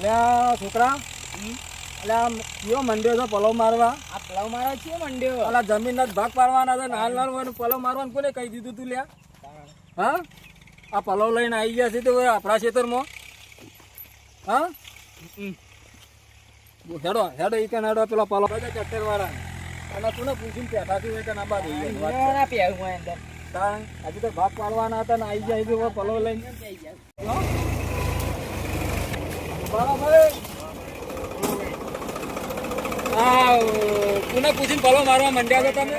એટલે છોકરા. એટલે આ કયો મંડ્યો છે પલવ મારવા? આ પલવ મારવા છે મંડ્યો? અલા જમીનના જ ભાગ પાડવાના હતા નાલ નાલ હોય પલો મારવાનું કોને કહી દીધું તું લ્યા? હા? આ પલવ લઈને આવી ગયા છે તો આપણા ખેતરમાં? હા? હેડો હેડો ઈ કે હેડો પેલો પલો બધા ચક્કર વાળા અને તું ને પૂછીને પેઠાથી હોય કે ના બાદ હજી તો ભાગ પાડવાના હતા ને આવી જાય પલવ લઈને. બરાબર હા કોને પૂછીને પલો મારવા મંડ્યા હતા તમે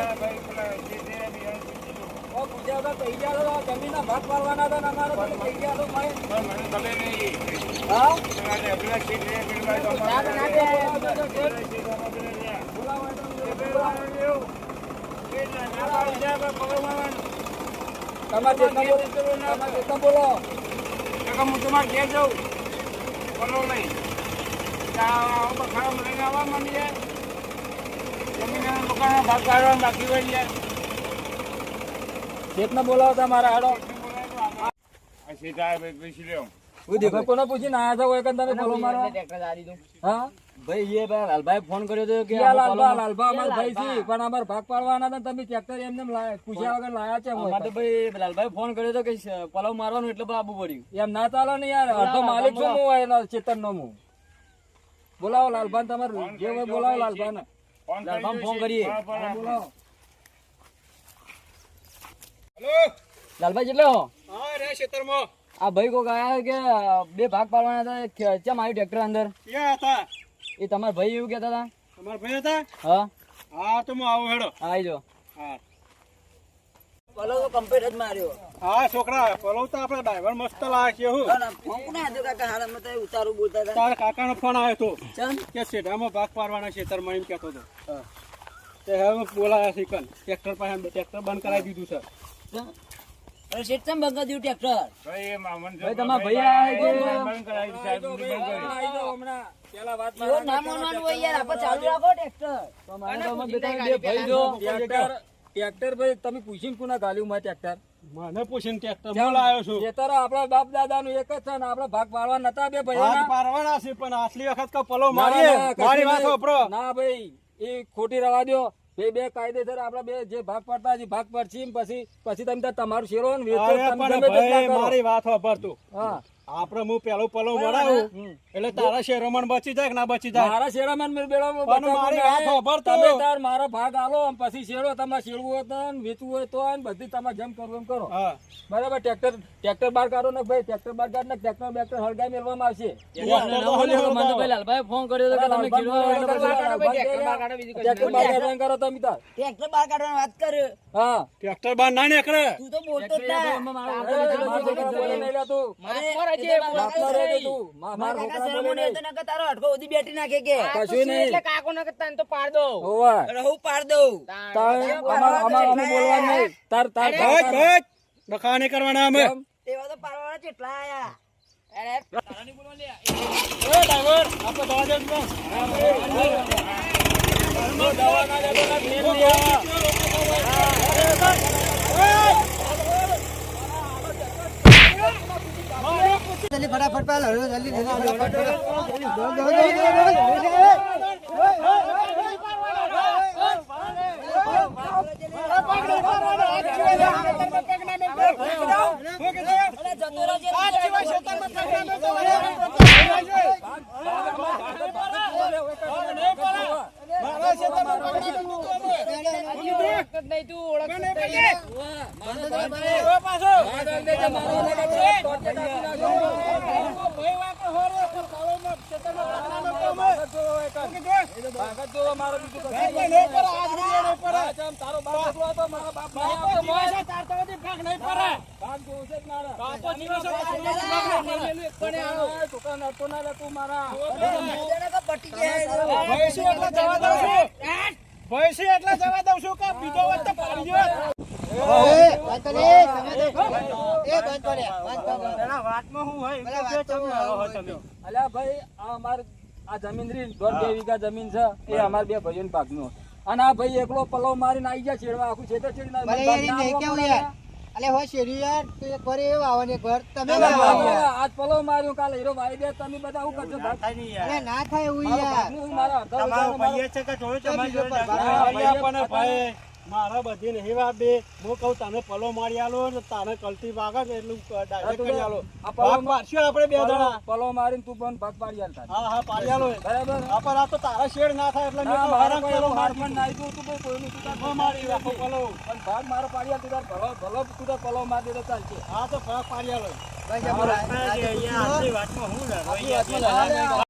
ભાગ પાડવાના હતા અમારે કહી ગયા હા તમારે બોલો હું તમારે ઘેર જાઉં. પલો નહીં. ત્યાં બખાડા લઈને આવવા માંડી જાય જમીન ભાગ કાઢવા બાકી હોય જાય જેટલા બોલાવો તમારા હાડો. આ સીધા પીસી લ્યો હું દેખો કોને પૂછીને આયા છો? કોઈ તમે પલો મારવા? ટ્રેક્ટર દારી દઉં હા? ભાઈ એ લાલભાઈ ફોન કર્યો હતો કે ક્યાં લાલબા લાલબા ભાઈ છે પણ અમારે ભાગ પાડવાના હતા તમે ટ્રેક્ટર એમને પૂછ્યા વગર લાયા છે અમારે ભાઈ લાલભાઈ ફોન કર્યો હતો કે પલાવ મારવાનું એટલે બધું પડ્યું. એમ ના ચાલે ને યાર અડધો માલિક છું હું એનો ચેતન નો હું બોલાવો લાલભાન તમારે જે હોય બોલાવો લાલભાન. ફોન લાલભાઈ ફોન કરીએ. બોલાવો. લાલભાઈ કેટલો હા રે ખેતરમાં. આ ભાઈ કોક આયા કે બે ભાગ પાડવાના હતા કે ચમ આવ્યું ટ્રેક્ટર અંદર? ક્યાં હતા? એ તમારા ભાઈ એવું કહેતા હતા? તમારા ભાઈ હતા? હા. હા તો હું આવું હેડો. આવી જાઓ હા. પલો તો કમ્પ્લીટ જ માર્યો. હા છોકરા પલો તો આપણે ડ્રાઈવર મસ્ત લાગે છે હું. ફોન હતો કાકા? ઉતારું બોલતા હતા. તારા કાકાનો ફોન આવ્યો તો. કે શેઢામાં ભાગ પાડવાના ખેતરમાં એમ કહેતો હતો. તે હવે બોલાયા છે કન ટ્રેક્ટર પાસે ટ્રેક્ટર બંધ કરાવી દીધું છે. અરે શેઠ ચમ બંધ કર્યું ટ્રેક્ટર? ભાઈ ભાઈ તમારા ભાઈ આયા બંધ કરાવી દીધું હમણાં. પેલા વાત કે ના માનવાનું હોય યાર આપણે ચાલુ રાખો ટ્રેક્ટર. તો મારે તો અમે બેટા બે ભાઈ જો ટ્રેક્ટર ટ્રેક્ટર ભાઈ તમે પૂછીને કોના ગાલ્યું માં ટ્રેક્ટર? મને પૂછીને ટ્રેક્ટર હું લાવ્યો છું. ખેતર આપણા બાપ દાદા નું એક જ છે ને આપડે ભાગ પાડવા નતા બે ભાગ ભાઈ પાડવાના છે પણ આટલી વખત કો પલો મારી વાત ના ભાઈ એ ખોટી રવા દો બે બે કાયદેસર આપડા બે જે ભાગ પડતા છે ભાગ પડશે પછી પછી તમે તમારું શેરો ને. મારી વાત સાંભળ હા આપણે હું પેલો પેલો મરાવું એટલે તારા શેરોમાં બચી જાય કે ના બચી જાય? મારા શેરામાં તો. તમે તાર મારો ભાગ આલો પછી શેરો તમારે શેરવું હોય તો વેચવું હોય તો બધી તમારે જેમ કરવું એમ કરો. બરાબર ટ્રેક્ટર ટ્રેક્ટર બાર કાઢો ને ભાઈ ટ્રેક્ટર બાર કાઢ ને ટ્રેક્ટર બેક્ટર હળગાઈ મેળવામાં આવશે. લાલભાઈ ફોન કર્યો હતો કે તમે ટ્રેક્ટર બાર કાઢો, ટ્રેક્ટર બાર કાઢો એમ કરો તમે તાર. ટ્રેક્ટર બાર કાઢવાની વાત કર. હા. ટ્રેક્ટર બાર ના નીકળે. તું તો બોલતો જ ના. મારા બોલે નહીં લે તું. બાપનો રે તે તું. મારા નહીં. તારો અટકો ઉધી બેઠી નાખે કે કશું નહીં. કાકો ને તને તો પાડ દઉં હોવે. રહું પાડ દઉં તાર અમાર અમાર અમે બોલવાનું નહીં. તાર તાર બસ બસ બખા નહીં કરવાના અમે? તેવા તો પાડવાના કેટલા આયા અરે એ ડ્રાઈવર આપણે દવા દે બસ. દવા ના લેતો ને મેલ નહીં આવે. નહીં ભૈંસી એટલે જવા દઉં છું. ભૈંસી એટલે જવા દઉં છું કે બીજો વાત તો પાડી ગયો. વાતમાં હું હોય તમે? અલ્યા ભાઈ આ અમાર આ જમીન રી દોઢ બે વીઘા જમીન છે એ અમારા બે ભાઈઓ ભાગનું અને આ ભાઈ એકલો પલવ મારીને આવી જાય છેડવા આખું છેતર છેડી અલે હો શેરી યાર તું એક વાર એ વાવો ને એક તમે તમે વાવો યાર. આજ પલો માર્યો કાલે હીરો ભાઈ દે તમે બધા કરશો? ભાગ? ના થાય યાર. હું મારા ભાઈ, પણ ભાઈ મારા બધી નહીં વાત બે. હું કહું તને પલો મારી આલો ને તારે કલતી વાગે ને એટલું ડાયરેક્ટ કરી આલો. પલો ભાગ પાડશું આપણે બે જણા. પલો મારીને તું પણ ભાગ પાડી આલતા. હા હા પાડી આલો બરાબર? હા પર આ તો તારા શેડ ના થાય એટલે મેં મારા તો મારે મારી પણ નાઈ દઉં તું કોઈ નું તું તાર મારી રાખો પલો. પણ ભાગ મારો પાડી આલ, તું તાર ભલો ભલો તું તાર પલો મારી દે તો ચાલશે. હા તો ભાગ પાડી આલો. ભાઈ જબરો. આ વાતમાં હો.